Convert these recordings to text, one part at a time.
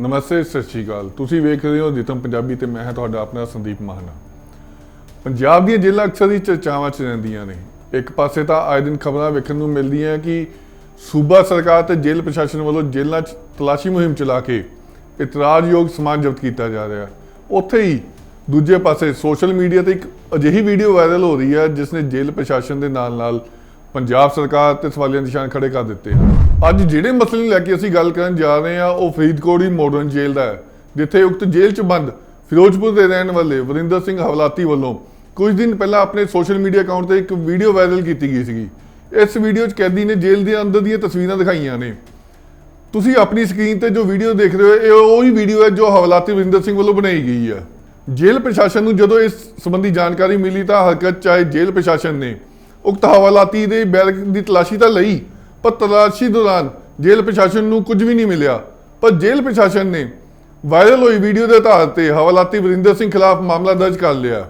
ਨਮਸਤੇ ਸਤਿ ਸ਼੍ਰੀ ਅਕਾਲ। ਤੁਸੀਂ ਵੇਖ ਰਹੇ ਹੋ ਜਿਤਮ ਪੰਜਾਬੀ ਤੇ ਮੈਂ ਹਾਂ ਤੁਹਾਡਾ ਆਪਣਾ ਸੰਦੀਪ ਮਾਹਨਾ ਪੰਜਾਬ ਦੀਆਂ ਜੇਲ੍ਹਾਂ ਅਕਸਰ ਹੀ ਚਰਚਾਵਾਂ 'ਚ ਰਹਿੰਦੀਆਂ ਨੇ। ਇੱਕ ਪਾਸੇ ਤਾਂ ਆਏ ਦਿਨ ਖਬਰਾਂ ਵੇਖਣ ਨੂੰ ਮਿਲਦੀਆਂ ਕਿ ਸੂਬਾ ਸਰਕਾਰ ਤੇ ਜੇਲ੍ਹ ਪ੍ਰਸ਼ਾਸਨ ਵੱਲੋਂ ਜੇਲ੍ਹਾਂ 'ਚ ਤਲਾਸ਼ੀ ਮੁਹਿੰਮ ਚਲਾ ਕੇ ਇਤਰਾਜ਼ਯੋਗ ਸਮਾਨ ਜ਼ਬਤ ਕੀਤਾ ਜਾ ਰਿਹਾ। ਉੱਥੇ ਹੀ ਦੂਜੇ ਪਾਸੇ ਸੋਸ਼ਲ ਮੀਡੀਆ ਤੇ ਇੱਕ ਅਜਿਹੀ ਵੀਡੀਓ ਵਾਇਰਲ ਹੋ ਰਹੀ ਹੈ ਜਿਸ ਨੇ ਜੇਲ੍ਹ ਪ੍ਰਸ਼ਾਸਨ ਦੇ ਨਾਲ-ਨਾਲ ਪੰਜਾਬ ਸਰਕਾਰ ਤੇ ਸਵਾਲੀਆ ਨਿਸ਼ਾਨ ਖੜੇ ਕਰ ਦਿੱਤੇ ਹਨ। ਅੱਜ ਜਿਹੜੇ ਮਸਲੇ ਨੂੰ ਲੈ ਕੇ ਅਸੀਂ ਗੱਲ ਕਰਨ ਜਾ ਰਹੇ ਹਾਂ, ਉਹ ਫਰੀਦਕੋਟ ਦੀ ਮਾਡਰਨ ਜੇਲ੍ਹ ਦਾ ਹੈ, ਜਿੱਥੇ ਉਕਤ ਜੇਲ੍ਹ 'ਚ ਬੰਦ ਫਿਰੋਜ਼ਪੁਰ ਦੇ ਰਹਿਣ ਵਾਲੇ ਵਰਿੰਦਰ ਸਿੰਘ ਹਵਲਾਤੀ ਵੱਲੋਂ ਕੁਝ ਦਿਨ ਪਹਿਲਾਂ ਆਪਣੇ ਸੋਸ਼ਲ ਮੀਡੀਆ ਅਕਾਊਂਟ ਤੇ ਇੱਕ ਵੀਡੀਓ ਵਾਇਰਲ ਕੀਤੀ ਗਈ ਸੀਗੀ। ਇਸ ਵੀਡੀਓ 'ਚ ਕੈਦੀ ਨੇ ਜੇਲ੍ਹ ਦੇ ਅੰਦਰ ਦੀਆਂ ਤਸਵੀਰਾਂ ਦਿਖਾਈਆਂ ਨੇ। ਤੁਸੀਂ ਆਪਣੀ ਸਕਰੀਨ ਤੇ ਜੋ ਵੀਡੀਓ ਦੇਖ ਰਹੇ ਹੋ, ਇਹ ਉਹੀ ਵੀਡੀਓ ਹੈ ਜੋ ਹਵਲਾਤੀ ਵਰਿੰਦਰ ਸਿੰਘ ਵੱਲੋਂ ਬਣਾਈ ਗਈ ਹੈ। ਜੇਲ੍ਹ ਪ੍ਰਸ਼ਾਸਨ ਨੂੰ ਜਦੋਂ ਇਸ ਸੰਬੰਧੀ ਜਾਣਕਾਰੀ ਮਿਲੀ ਤਾਂ ਹਰਕਤ ਚਾਹੇ ਜੇਲ੍ਹ ਪ੍ਰਸ਼ਾਸਨ ਨੇ ਉਕਤ ਹਵਾਲਾਤੀ ਦੇ ਬੈਰਕ ਦੀ ਤਲਾਸ਼ੀ ਤਾਂ ਲਈ ਪਰ ਤਲਾਸ਼ੀ ਦੌਰਾਨ ਜੇਲ੍ਹ ਪ੍ਰਸ਼ਾਸਨ ਨੂੰ ਕੁਝ ਵੀ ਨਹੀਂ ਮਿਲਿਆ। ਪਰ ਜੇਲ੍ਹ ਪ੍ਰਸ਼ਾਸਨ ਨੇ ਵਾਇਰਲ ਹੋਈ ਵੀਡੀਓ ਦੇ ਆਧਾਰ ਤੇ ਹਵਾਲਾਤੀ ਵਰਿੰਦਰ ਸਿੰਘ ਖਿਲਾਫ ਮਾਮਲਾ ਦਰਜ ਕਰ ਲਿਆ।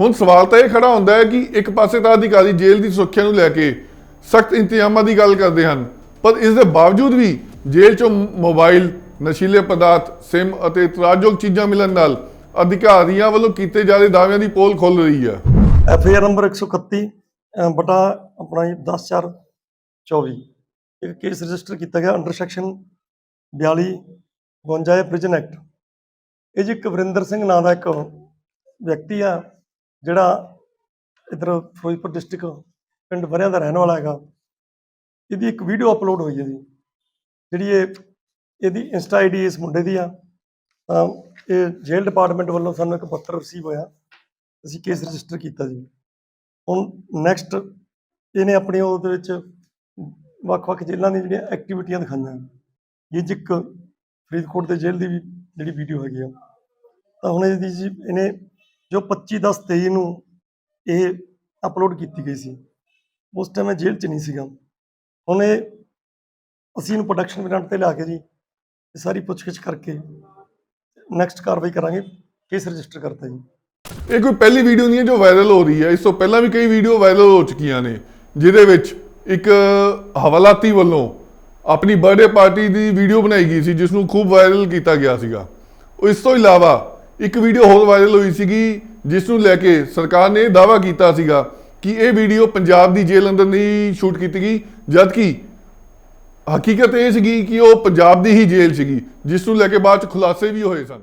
ਹੁਣ ਸਵਾਲ ਤਾਂ ਇਹ ਖੜਾ ਹੁੰਦਾ ਹੈ ਕਿ ਇੱਕ ਪਾਸੇ ਤਾਂ ਅਧਿਕਾਰੀ ਜੇਲ੍ਹ ਦੀ ਸੁਰੱਖਿਆ ਨੂੰ ਲੈ ਕੇ ਸਖਤ ਇੰਤਜ਼ਾਮਾਂ ਦੀ ਗੱਲ ਕਰਦੇ ਹਨ, ਪਰ ਇਸ ਦੇ ਬਾਵਜੂਦ ਵੀ ਜੇਲ੍ਹ 'ਚੋਂ ਮੋਬਾਈਲ, ਨਸ਼ੀਲੇ ਪਦਾਰਥ, ਸਿਮ ਅਤੇ ਇਤਰਾਜ਼ਯੋਗ ਚੀਜ਼ਾਂ ਮਿਲਣ ਨਾਲ ਅਧਿਕਾਰੀਆਂ ਵੱਲੋਂ ਕੀਤੇ ਜਾ ਰਹੇ ਦਾਅਵਿਆਂ ਦੀ ਪੋਲ ਖੁੱਲ ਰਹੀ ਹੈ। ਐਫ ਆਰ ਨੰਬਰ 131 ਬਟਾ ਆਪਣਾ ਜੀ 10424 ਇੱਕ ਕੇਸ ਰਜਿਸਟਰ ਕੀਤਾ ਗਿਆ ਅੰਡਰ ਸੈਕਸ਼ਨ 42 52 ਹੈ ਪ੍ਰਿਜ਼ਨ ਐਕਟ ਇਹ ਜੀ ਕਵਰਿੰਦਰ ਸਿੰਘ ਨਾਂ ਦਾ ਇੱਕ ਵਿਅਕਤੀ ਆ, ਜਿਹੜਾ ਇਧਰ ਫਿਰੋਜ਼ਪੁਰ ਡਿਸਟ੍ਰਿਕਟ ਪਿੰਡ ਵਰਿਆਂ ਦਾ ਰਹਿਣ ਵਾਲਾ ਹੈਗਾ। ਇਹਦੀ ਇੱਕ ਵੀਡੀਓ ਅਪਲੋਡ ਹੋਈ ਹੈ ਜੀ, ਜਿਹੜੀ ਇਹ, ਇਹਦੀ ਇੰਸਟਾ ਆਈਡੀ ਇਸ ਮੁੰਡੇ ਦੀ ਆ। ਤਾਂ ਇਹ ਜੇਲ੍ਹ ਡਿਪਾਰਟਮੈਂਟ ਵੱਲੋਂ ਸਾਨੂੰ ਇੱਕ ਪੱਤਰ ਰਿਸੀਵ ਹੋਇਆ। ਅਸੀਂ ਕੇਸ ਰਜਿਸਟਰ ਕੀਤਾ ਜੀ। ਹੁਣ ਨੈਕਸਟ ਇਹਨੇ ਆਪਣੀ ਉਹਦੇ ਵਿੱਚ ਵੱਖ-ਵੱਖ ਜੇਲ੍ਹਾਂ ਦੀਆਂ ਜਿਹੜੀਆਂ ਐਕਟੀਵਿਟੀਆਂ ਦਿਖਾਈਆਂ ਇਹ 'ਚ ਇੱਕ ਫਰੀਦਕੋਟ ਦੇ ਜੇਲ੍ਹ ਦੀ ਵੀ ਜਿਹੜੀ ਵੀਡੀਓ ਹੈਗੀ ਆ, ਤਾਂ ਹੁਣ ਇਹਦੀ ਜੀ ਇਹਨੇ ਜੋ 25 10 23 ਨੂੰ ਇਹ ਅਪਲੋਡ ਕੀਤੀ ਗਈ ਸੀ, ਉਸ ਟਾਈਮ ਮੈਂ ਜੇਲ੍ਹ 'ਚ ਨਹੀਂ ਸੀਗਾ। ਹੁਣ ਇਹ ਅਸੀਂ ਇਹਨੂੰ ਪ੍ਰੋਡਕਸ਼ਨ ਮਿਲਣ ਤੇ ਲਿਆ ਕੇ ਜੀ, ਇਹ ਸਾਰੀ ਪੁੱਛਗਿੱਛ ਕਰਕੇ ਨੈਕਸਟ ਕਾਰਵਾਈ ਕਰਾਂਗੇ ਕੇਸ ਰਜਿਸਟਰ ਕਰਤਾ ਜੀ। ਇਹ ਕੋਈ ਪਹਿਲੀ ਵੀਡੀਓ ਨਹੀਂ ਹੈ ਜੋ ਵਾਇਰਲ ਹੋ ਰਹੀ ਹੈ। ਇਸ ਤੋਂ ਪਹਿਲਾਂ ਵੀ ਕਈ ਵੀਡੀਓ ਵਾਇਰਲ ਹੋ ਚੁੱਕੀਆਂ ਨੇ, ਜਿਹਦੇ ਵਿੱਚ ਇੱਕ ਹਵਾਲਾਤੀ ਵੱਲੋਂ ਆਪਣੀ ਬਰਥਡੇ ਪਾਰਟੀ ਦੀ ਵੀਡੀਓ ਬਣਾਈ ਗਈ ਸੀ ਜਿਸ ਨੂੰ ਖੂਬ ਵਾਇਰਲ ਕੀਤਾ ਗਿਆ ਸੀਗਾ। ਇਸ ਤੋਂ ਇਲਾਵਾ ਇੱਕ ਵੀਡੀਓ ਹੋਰ ਵਾਇਰਲ ਹੋਈ ਸੀਗੀ ਜਿਸ ਨੂੰ ਲੈ ਕੇ ਸਰਕਾਰ ਨੇ ਦਾਅਵਾ ਕੀਤਾ ਸੀਗਾ ਕਿ ਇਹ ਵੀਡੀਓ ਪੰਜਾਬ ਦੀ ਜੇਲ੍ਹ ਅੰਦਰ ਨਹੀਂ ਸ਼ੂਟ ਕੀਤੀ ਗਈ, ਜਦਕਿ ਹਕੀਕਤ ਇਹ ਸੀਗੀ ਕਿ ਉਹ ਪੰਜਾਬ ਦੀ ਹੀ ਜੇਲ੍ਹ ਸੀਗੀ ਜਿਸ ਨੂੰ ਲੈ ਕੇ ਬਾਅਦ ਚ ਖੁਲਾਸੇ ਵੀ ਹੋਏ ਸਨ।